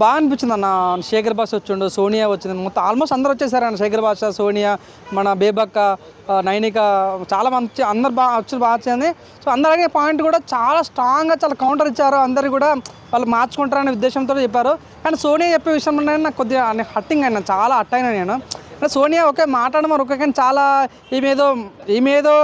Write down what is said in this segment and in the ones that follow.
బాగా అనిపించింది అన్న. శేఖర్ భాష వచ్చిండు సోనియా వచ్చింది. మొత్తం ఆల్మోస్ట్ అందరు వచ్చేసారు అన్న శేఖర్ భాష సోనియా మన బేబక్క నైనిక చాలా మంచి అందరు బాగా వచ్చి బాగా వచ్చింది. సో అందరు అడిగే పాయింట్ కూడా చాలా స్ట్రాంగ్గా చాలా కౌంటర్ ఇచ్చారు. అందరు కూడా వాళ్ళు మార్చుకుంటారనే ఉద్దేశంతో చెప్పారు. కానీ సోనియా చెప్పే విషయం నాకు కొద్దిగా హట్టింగ్ అయినా చాలా హట్ అయినా నేను. సోనియా ఓకే మాట్లాడడం మరి కానీ చాలా ఈమెదో ఈమెదో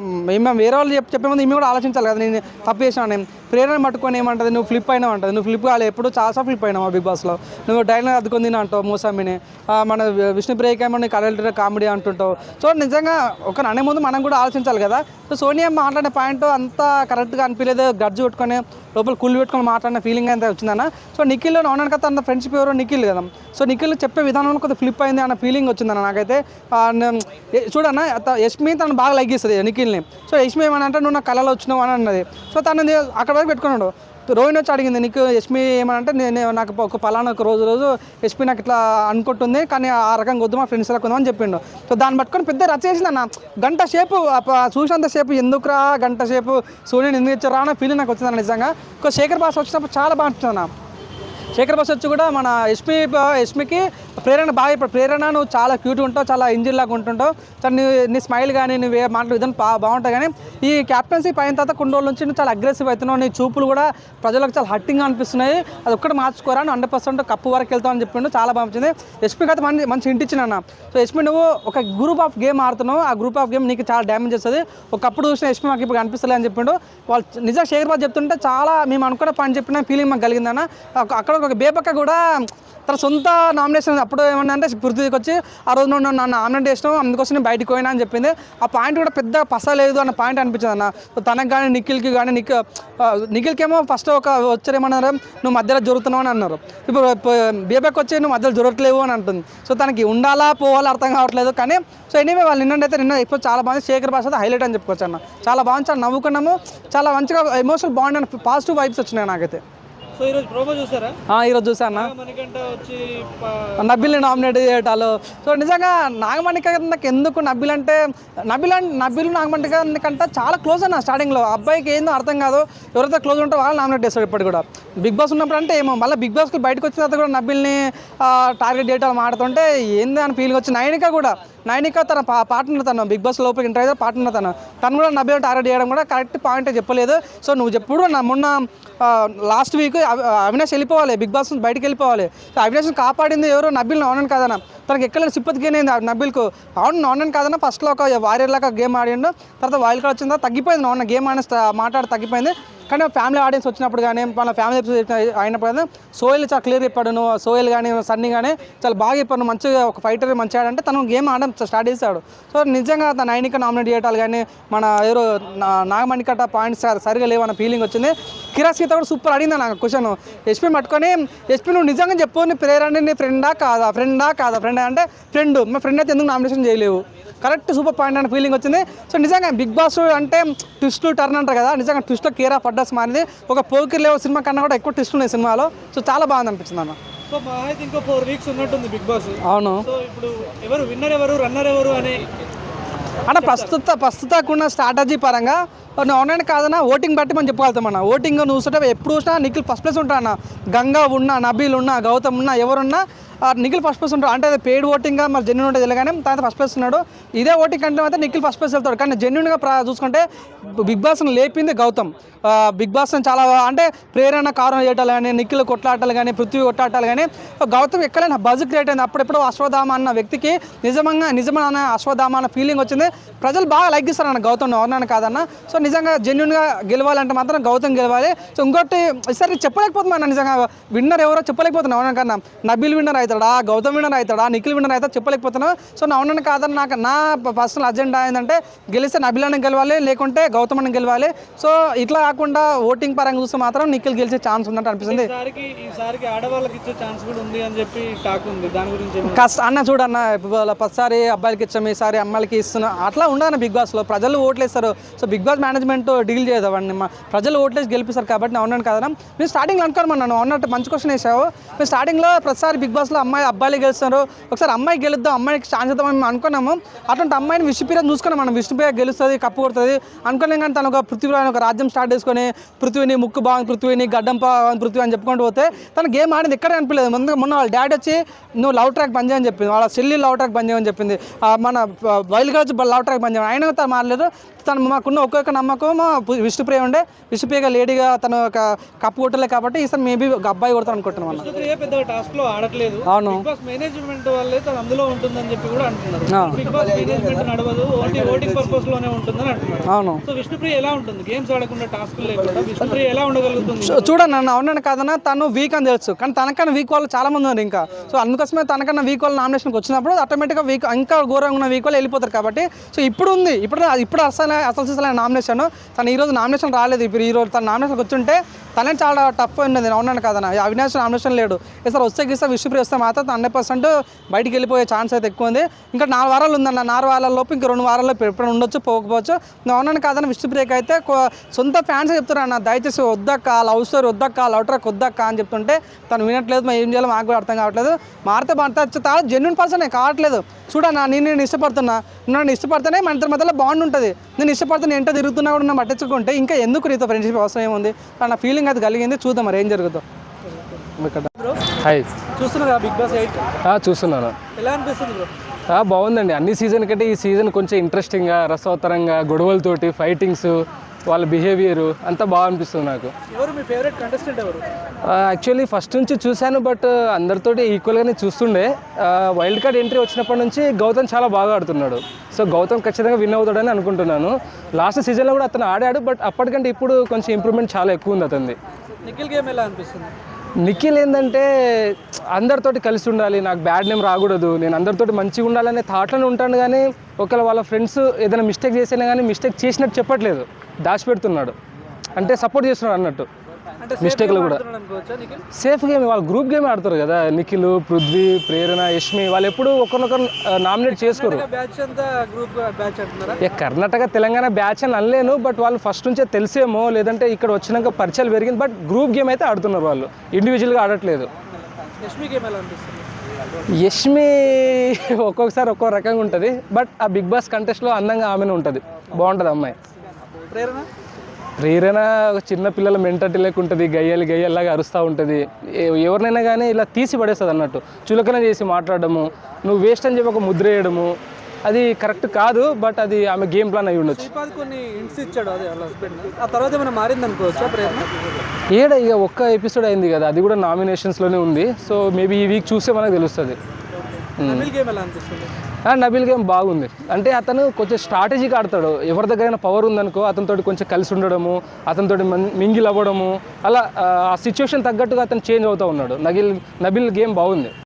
మేము వేరే వాళ్ళు చెప్పి చెప్పే ముందు మేము కూడా ఆలోచించాలి కదా. నేను తప్పు చేసాను నేను ప్రేరణ పట్టుకొని ఏమంటుంది? నువ్వు ఫ్లిప్ అయినావు అంటుంది. నువ్వు ఫ్లిప్ కావాలి ఎప్పుడు చాలా ఫ్లిప్ అయినావు బిగ్ బాస్లో. నువ్వు డైలాగ్ అద్దుకొని తిన్నా అంటావు మూసామిని మన విష్ణు బ్రేక్ ఏమో నీకు కలెక్టర్ కామెడీ అంటుంటావు. సో నిజంగా ఒక అనే ముందు మనం కూడా ఆలోచించాలి కదా. సో సోనియా మాట్లాడే పాయింట్ అంతా కరెక్ట్గా అనిపించలేదు గడ్జు పెట్టుకొని లోపల కుళ్ళు పెట్టుకొని మాట్లాడిన ఫీలింగ్ అయితే వచ్చిందన్న. సో నిఖిల్ అవునాను కదా అంత ఫ్రెండ్షిప్ ఎవరో నిఖిల్ కదా. సో నిఖిల్ చెప్పే విధానంలో కొద్దిగా ఫ్లిప్ అయింది అన్న ఫీలింగ్ వచ్చిందన్న నాకైతే. ఆ, నేను- చూడన్న యష్మి తను బాగా లైక్ చేస్తుంది నిఖిల్ని సో యష్మి ఏమనంటే నువ్వు నా కళలో వచ్చినావు అని అన్నది. సో తను అక్కడ వరకు పెట్టుకున్నాడు. రోహిణి వచ్చి అడిగింది నీకు యష్మి ఏమనంటే నేను నాకు ఒక పలానా ఒక రోజు రోజు యష్మి నాకు ఇట్లా అనుకుంటుంది కానీ ఆ రకంగా వద్దు మా ఫ్రెండ్స్ లా చెప్పిండు. సో దాన్ని పట్టుకొని పెద్ద రచ చేసింది అన్న. గంట సేపు చూసినంత సేపు ఎందుకురా గంట సేపు సూర్యుని ఎందుకు ఇచ్చారా అన్న ఫీలింగ్ నాకు వచ్చింది నిజంగా. ఇంకో శేఖర్ బాస్ వచ్చినప్పుడు చాలా బాగా అనిపించింది అన్న. శేఖర్ బాస్ వచ్చి కూడా మన యష్మి యష్మికి ప్రేరణ బాగా ఇప్పుడు ప్రేరణ నువ్వు చాలా క్యూట్ ఉంటావు చాలా ఇంజిన్ లాగా ఉంటుంటావు. చాలా నీ నీ స్మైల్ కానీ నువ్వు మాటలు విధానం బా బాగుంటాయి కానీ ఈ క్యాప్టెన్సీ పైన తర్వాత కొన్ని రోజుల నుంచి నువ్వు చాలా అగ్రెసివ్ అవుతున్నావు. నీ చూపులు కూడా ప్రజలకు చాలా హట్టింగ్ అనిపిస్తున్నాయి. అది ఒక్కటి మార్చుకోరా నువ్వు హండ్రెడ్ పర్సెంట్ కప్పు వరకు వెళ్తావు అని చెప్పిండు. చాలా బాగా వచ్చింది ఎస్పీకి అయితే మంచి మంచి ఇంటిచ్చిన అన్న. సో ఎస్పీ నువ్వు ఒక గ్రూప్ ఆఫ్ గేమ్ ఆడుతున్నావు. ఆ గ్రూప్ ఆఫ్ గేమ్ నీకు చాలా డ్యామేజ్ చేస్తుంది. ఒకప్పుడు చూసిన ఎస్పీ మాకు ఇప్పుడు అనిపిస్తలే అని చెప్పిండు. వాళ్ళు నిజంగా శేఖర్ బాబు చెప్తుంటే చాలా మేము అనుకున్న పని చెప్పిన ఫీలింగ్ మాకు కలిగిందన్న అక్కడ ఒక బేపక్క కూడా తన సొంత నామినేషన్ అప్పుడు ఏమన్నా అంటే పృథ్వీకి వచ్చి ఆ రోజు నువ్వు నన్ను ఆమ్లెట్ చేసినావు అందుకోసం నేను బయటకు పోయినా అని చెప్పింది. ఆ పాయింట్ కూడా పెద్ద పసలేదు అన్న పాయింట్ అనిపించింది అన్న. తనకు కానీ నిఖిల్కి కానీ నిఖి నిఖిల్కేమో ఫస్ట్ ఒక వచ్చారేమన్నారు నువ్వు మధ్యలో జరుగుతున్నావు అని అన్నారు. ఇప్పుడు బీబెక్ వచ్చి నువ్వు మధ్యలో జరగట్లేవు అని అంటుంది. సో తనకి ఉండాలా పోవాలా అర్థం కావట్లేదు కానీ సో ఎనీవే వాళ్ళు నిన్నైతే నిన్న ఇప్పుడు చాలా బాగుంది. శేఖర్ భాష హైలైట్ అని చెప్పుకోవచ్చు అన్న. చాలా బాగుంది చాలా నవ్వుకున్నాము. చాలా మంచిగా ఎమోషనల్ బాగుంది అన్న పాజిటివ్ వైబ్స్ వచ్చినాయి నాకైతే. సో ఈరోజు ప్రోమో చూసారా? ఆ, ఈరోజు చూసాను నబిల్ని నామినేట్ చేయటాలు. సో నిజంగా నాగమణిక నాకు ఎందుకు నబిల్ అంటే నబిల్ అంటే నబిల్ నాగమణిక కంటే చాలా క్లోజ్ అన్న స్టార్టింగ్లో అబ్బాయికి ఏందో అర్థం కాదు. ఎవరైతే క్లోజ్ ఉంటే వాళ్ళు నామినేట్ చేస్తారు ఇప్పటి కూడా. బిగ్ బాస్ ఉన్నప్పుడు అంటే ఏమో మళ్ళీ బిగ్ బాస్కి బయటకు వచ్చిన తర్వాత కూడా నబిల్ని టార్గెట్ చేయటాలు మాడుతుంటే ఏంది అని ఫీలింగ్ వచ్చి నైనిక కూడా నైనిక తన పా పార్ట్నర్ తను. బిగ్ బాస్ లోపలికి ఎంటర్ అయితే పార్ట్నర్ తను. తను కూడా నబిల్ టార్గెట్ చేయడం కూడా కరెక్ట్ పాయింట్ చెప్పలేదు. సో నువ్వు చెప్పుడు నా మొన్న లాస్ట్ వీక్ అవినాష్ వెళ్ళిపోవాలి బిగ్ బాస్ నుంచి బయటికి వెళ్ళిపోవాలి. సో అవినాష్ని కాపాడింది ఎవరు నబిల్ అవునని కదనా? తనకి ఎక్కడ సిప్పతి గెయిన్ అయింది నబిల్కు అవును నాన్నని కాదన్నా ఫస్ట్లో ఒక వారియర్ లాగా గేమ్ ఆడిండు. తర్వాత వైల్డ్ కార్డ్ వచ్చిన తర్వాత తగ్గిపోయింది నాన్న. గేమ్ ఆడిన మాట్లాడి తగ్గిపోయింది. కానీ ఫ్యామిలీ ఆడియన్స్ వచ్చినప్పుడు కానీ మన ఫ్యామిలీ ఎపిసోడ్ అయినప్పుడు కానీ సోయల్ చాలా క్లియర్ చెప్పాడు నువ్వు. సోయల్ కానీ సన్నీ కానీ చాలా బాగా చెప్పాడు. మంచిగా ఒక ఫైటర్ మంచిగా ఆడంటే తను గేమ్ ఆడడం స్టార్ట్ చేశాడు. సో నిజంగా తన నైనిక నామినేట్ చేయటాలు కానీ మన ఎవరు నా- నాగమణికట పాయింట్స్ సరిగా లేవన్న ఫీలింగ్ వచ్చింది. కిరాస్ గీత కూడా సూపర్ అడిగింది నాకు క్వశ్చన్. ఎస్పీ పట్టుకొని ఎస్పీ నువ్వు నిజంగా చెప్పు నీ ప్రేరణ నీ ఫ్రెండా కాదా? ఫ్రెండా కాదా? ఫ్రెండ్ అంటే ఫ్రెండ్ మా ఫ్రెండ్ అయితే ఎందుకు నామినేషన్ చేయలేవు? కరెక్ట్ సూపర్ పాయింట్ అనే ఫీలింగ్ వచ్చింది. సో నిజంగా బిగ్ బాస్ అంటే ట్విస్ట్ టర్న్ అంటారు కదా. నిజంగా ట్విస్ట్లో కేర్ ఆఫ్ అడ్రస్ మారింది. ఒక పోకిర్ లేవో సినిమా కన్నా కూడా ఎక్కువ ట్విస్ట్ ఉన్నాయి సినిమాలో. సో చాలా బాగుంది అనిపించింది అన్న. సో ఇంకో ఫోర్ వీక్స్ ఉన్నట్టుంది బిగ్ బాస్ అవును. సో ఇప్పుడు ఎవరు విన్నర్ ఎవరు రన్నర్ ఎవరు అని అంటే ప్రస్తుత ప్రస్తుతకున్న స్ట్రాటజీ పరంగా ఆన్లైన్ కాదన్నా ఓటింగ్ బట్టి మనం చెప్పగలుగుతామన్నా. ఓటింగ్ నువ్వు చూస్తే ఎప్పుడు చూసినా నిఖిల్ ఫస్ట్ ప్లేస్ ఉంటా అన్న. గంగా ఉన్నా నబీల్ ఉన్నా గౌతమ్ ఉన్నా ఎవరున్నా ఆ నిఖిల్ ఫస్ట్ ప్లేస్ ఉంటాడు. అంటే అది పెయిడ్ ఓటింగ్గా మరి జెన్యున్ ఉంటుంది తెలియగానే తన ఫస్ట్ ప్లేస్ ఉన్నాడు. ఇదే ఓటింగ్ కంటే అయితే నిఖిల్ ఫస్ట్ ప్లేస్ వెళ్తాడు. కానీ జెన్యున్గా ప్రా చూసుకుంటే బిగ్ బాస్ని లేపింది గౌతమ్. బిగ్ బాస్ని చాలా అంటే ప్రేరణ కారణం చేయటాలు కానీ నిఖిల్ కొట్లాటలు కానీ పృథ్వీ కొట్లాటాలు కానీ గౌతమ్ ఎక్కడైనా బజ్ క్రియేట్ అయింది. అప్పుడెప్పుడు అశ్వధామ అన్న వ్యక్తికి నిజంగా నిజమైన అశ్వధామ అన్న ఫీలింగ్ వచ్చింది. ప్రజలు బాగా లైక్ ఇస్తారన్న గౌతమ్ అవునని కాదన్న. సో నిజంగా జెన్యున్గా గెలవాలంటే మాత్రం గౌతమ్ గెలవాలి. సో ఇంకోటి ఈసారి చెప్పలేకపోతున్నాను నిజంగా. విన్నర్ ఎవరో చెప్పలేకపోతున్నా అవునా కన్నా? నబిల్ విన్నర్ అవుతాడా? గౌతమ్ విన్నర్ అవుతాడా? నిఖిల్ విన్నర్ అవుతా చెప్పలేకపోతున్నా సో నా అవునని కాదని నాకు నా పర్సనల్ అజెండా ఏంటంటే గెలిస్తే నబిల్ అని గెలవాలి లేకుంటే గౌతమ్ అని గెలవాలి. సో ఇట్లా కాకుండా ఓటింగ్ పరంగా చూస్తే మాత్రం నిఖిల్ గెలిచే ఛాన్స్ ఉందంటే అనిపిస్తుంది. కష్ట అన్న చూడన్న పదిసారి అబ్బాయిలకి ఇచ్చాం ఈసారి అమ్మాయిలకి ఇస్తున్నా. అట్లా ఉండను బిగ్ బాస్లో ప్రజలు ఓట్లేస్తారు. So Bigg Boss management deal చేయదు అవన్నీ మా- ప్రజలు ఓట్లేసి గెలిపిస్తారు కాబట్టి నేను ఉన్నాను కదా మీరు స్టార్టింగ్లో అనుకోను అవునట్టు మంచి క్వశ్చన్ వేసావు. మేము స్టార్టింగ్లో ప్రతిసారి బిగ్ బాస్లో అమ్మాయి అబ్బాయిలు గెలుస్తారు ఒకసారి అమ్మాయి గెలుద్దాం అమ్మాయికి ఛాన్స్ ఇద్దాం అని మేము అనుకున్నాము. అటువంటి అమ్మాయిని విష్ణుప్రియ చూసుకున్నాం మనం. విష్ణుప్రియ గెలుస్తుంది కప్పు కొడుతుంది. అనుకోలేం కానీ తను ఒక పృథ్వీ ఒక రాజ్యం స్టార్ట్ చేసుకొని పృథ్వీని ముక్కు బాగుంది పృథ్వీని గడ్డం బాగుంది పృథ్వీ అని చెప్పుకుంటూ పోతే తన గేమ్ ఆడింది ఎక్కడ అనిపించలేదు. ముందు మొన్న వాళ్ళ డాడీ వచ్చి నువ్వు లవ్ ట్రాక్ బంద్ చేయని చెప్పింది. వాళ్ళ చెల్లి లవ్ ట్రాక్ బంద్ చేయమని చెప్పింది. మన వైల్డ్ వచ్చి లవ్ ట్రాక్ బంద్ చేయమని. ఆయన మాట్లాడలేదు మారలేదు. తను మాకున్న ఒక్కొక్క నమ్మకం మా విష్ణుప్రియ ఉండే. విష్ణుప్రియగా లేడీగా తను ఒక కప్పు కొట్టలేదు కాబట్టి ఈసారి మేబీ అబ్బాయి కొడతాను అనుకుంటున్నాం అన్న. పెద్ద టాస్క్లో ఆడట్లేదు. అవును. మేనేజ్మెంట్ వల్లే తను అందులో ఉంటుందని చెప్పి కూడా అంటున్నారు. ఆ. బిగ్ బాస్ మేనేజ్మెంట్ నడవదు ఓన్లీ ఓటింగ్ పర్పస్లోనే ఉంటుందని అంటున్నారు. అవును. సో విష్ణుప్రియ ఎలా ఉంటుంది? గేమ్స్ ఆడకుండా టాస్క్ లేకుండా విష్ణుప్రియ ఎలా ఉండగలుగుతుంది? చూడండి నన్ను అవునని కాదన్నా తను వీక్ అని తెలుసు. కానీ తనకన్నా వీక్ వాళ్ళు చాలా మంది ఉన్నారు ఇంకా. సో అందుకోసమే తనకన్నా వీక్ వాళ్ళు నామినేషన్కి వచ్చినప్పుడు ఆటోమేటిక్గా వీక్ ఇంకా ఘోరంగా ఉన్న వీక్ వాళ్ళు వెళ్ళిపోతారు కాబట్టి. సో ఇప్పుడు ఉంది. ఇప్పుడు ఇప్పుడు అసలు అసలు అసలు నామినేషన్. తను ఈరోజు నామినేషన్ రాలేదు. ఇప్పుడు ఈరోజు తన నామినేషన్కి వచ్చుంటే తనే చాలా టఫ్ ఉన్నది. అవునని కాదన్న. అవినాష్ నామినేషన్ లేడు. ఈసారి వస్తే గీస్తే విష్ణుప్రియ వస్తే మాత్రం హండ్రెడ్ పర్సెంట్ బయటికి వెళ్ళిపోయే ఛాన్స్ అయితే ఎక్కువ ఉంది. ఇంకా నాలుగు వారాలు ఉందన్న. నాలుగు వారాల లోపు ఇంకా రెండు వారాల్లో ఎప్పుడైనా ఉండొచ్చు పోకపోవచ్చు. అవునాను కాదని విష్ణుప్రియకి అయితే సొంత ఫ్యాన్స్ చెప్తున్నారు అన్న. దయచేసి వద్దక్క లవ్ స్టోరీ వద్దక్క లవ్ ట్రాక్ వద్దక్క అని చెప్తుంటే తను వినట్లేదు. మేము ఏం చేయాలో మాకు కూడా అర్థం కావట్లేదు. మారితే మారితే చాలా జెన్యున్ పర్సన్ కావట్లేదు. చూడన్నా నేను నేను ఇష్టపడుతున్నా. నన్ను ఇష్టపడితేనే మన ఇద్దరి మధ్యలో బాండ్ ఉంటుంది. నేను ఇష్టపడితే నేను ఎంట తిరుగుతున్నా కూడా నన్ను పట్టించుకుంటే ఇంకా ఎందుకు నీతో ఫ్రెండ్షిప్ అవసరం ఏముంది? నా ఫీలింగ్ అది కలిగింది చూద్దాం మరి ఏం జరుగుతుందో ఇక్కడ హాయ్ చూస్తున్నారా బిగ్ బాస్ ఎయిట్ చూస్తున్నాను. ఎలా అనిపిస్తుంది బ్రో ఆ, బాగుందండి. అన్ని సీజన్ కంటే ఈ సీజన్ కొంచెం ఇంట్రెస్టింగ్గా రసవత్తరంగా గొడవలతోటి ఫైటింగ్స్ వాళ్ళ బిహేవియర్ అంతా బాగా అనిపిస్తుంది నాకు. ఎవరు మీ ఫేవరెట్ కంటెస్టెంట్ ఎవరు? యాక్చువల్లీ ఫస్ట్ నుంచి చూశాను బట్ అందరితోటి ఈక్వల్గానే చూస్తుండే. వైల్డ్ కార్డ్ ఎంట్రీ వచ్చినప్పటి నుంచి గౌతమ్ చాలా బాగా ఆడుతున్నాడు. సో గౌతమ్ ఖచ్చితంగా విన్ అవుతాడని అనుకుంటున్నాను. లాస్ట్ సీజన్లో కూడా అతను ఆడాడు బట్ అప్పటికంటే ఇప్పుడు కొంచెం ఇంప్రూవ్మెంట్ చాలా ఎక్కువ ఉంది అతనిది. నిఖిల్ గేమ్ ఎలా అనిపిస్తుంది? నిఖిల్ ఏంటంటే అందరితోటి కలిసి ఉండాలి నాకు బ్యాడ్ నేమ్ రాకూడదు నేను అందరితోటి మంచిగా ఉండాలనే థాట్లోనే ఉంటాను కానీ ఒకవేళ వాళ్ళ ఫ్రెండ్స్ ఏదైనా మిస్టేక్ చేసినా కానీ మిస్టేక్ చేసినట్టు చెప్పట్లేదు. దాచిపెడుతున్నాడు. అంటే సపోర్ట్ చేస్తున్నాడు అన్నట్టు. మిస్టేక్లు కూడా. సేఫ్ గేమ్ వాళ్ళు గ్రూప్ గేమ్ ఆడతారు కదా. నిఖిల్ పృథ్వీ ప్రేరణ యష్మి వాళ్ళు ఎప్పుడు ఒకరినొకరు నామినేట్ చేసుకోరు. కర్ణాటక తెలంగాణ బ్యాచ్ అని అనలేను బట్ వాళ్ళు ఫస్ట్ నుంచే తెలిసేమో లేదంటే ఇక్కడ వచ్చినాక పరిచయాలు పెరిగింది బట్ గ్రూప్ గేమ్ అయితే ఆడుతున్నారు వాళ్ళు. ఇండివిజువల్గా ఆడట్లేదు. యష్మి ఒక్కొక్కసారి ఒక్కో రకంగా ఉంటుంది బట్ ఆ బిగ్ బాస్ కంటెస్ట్లో అందంగా ఆమెనే ఉంటుంది. బాగుంటుంది అమ్మాయి. ప్రేరణ? ప్రేరణ ఒక చిన్న పిల్లల మెంటాలిటీ ఉంటుంది గయ్యాలి గయ్యల్లాగా అరుస్తూ ఉంటుంది. ఎవరినైనా కానీ ఇలా తీసి పడేస్తుంది అన్నట్టు. చులకన చేసి మాట్లాడడము నువ్వు వేస్ట్ అని చెప్పి ఒక ముద్ర వేయడము అది కరెక్ట్ కాదు బట్ అది ఆమె గేమ్ ప్లాన్ అయి ఉండొచ్చు. శ్రీపాద్ కొన్ని ఇంట్స్ ఇచ్చాడు అదే వాళ్ళ హస్బెండ్ ఆ తర్వాత ఏమైనా మారింది అనుకోవచ్చా ప్రేరణ? ఏడ ఇక ఒక్క ఎపిసోడ్ అయింది కదా అది కూడా నామినేషన్స్లోనే ఉంది. సో మేబీ ఈ వీక్ చూస్తే మనకు తెలుస్తుంది. నబీల్ గేమ్ నబిల్ గేమ్ బాగుంది. అంటే అతను కొంచెం స్ట్రాటజీగా ఆడతాడు. ఎవరి దగ్గరైనా పవర్ ఉందనుకో అతనితో కొంచెం కలిసి ఉండడము అతనితో మింగిల్ అవ్వడము అలా ఆ సిచ్యువేషన్ తగ్గట్టుగా అతను చేంజ్ అవుతూ ఉన్నాడు. నగిల్ నబిల్ గేమ్ బాగుంది.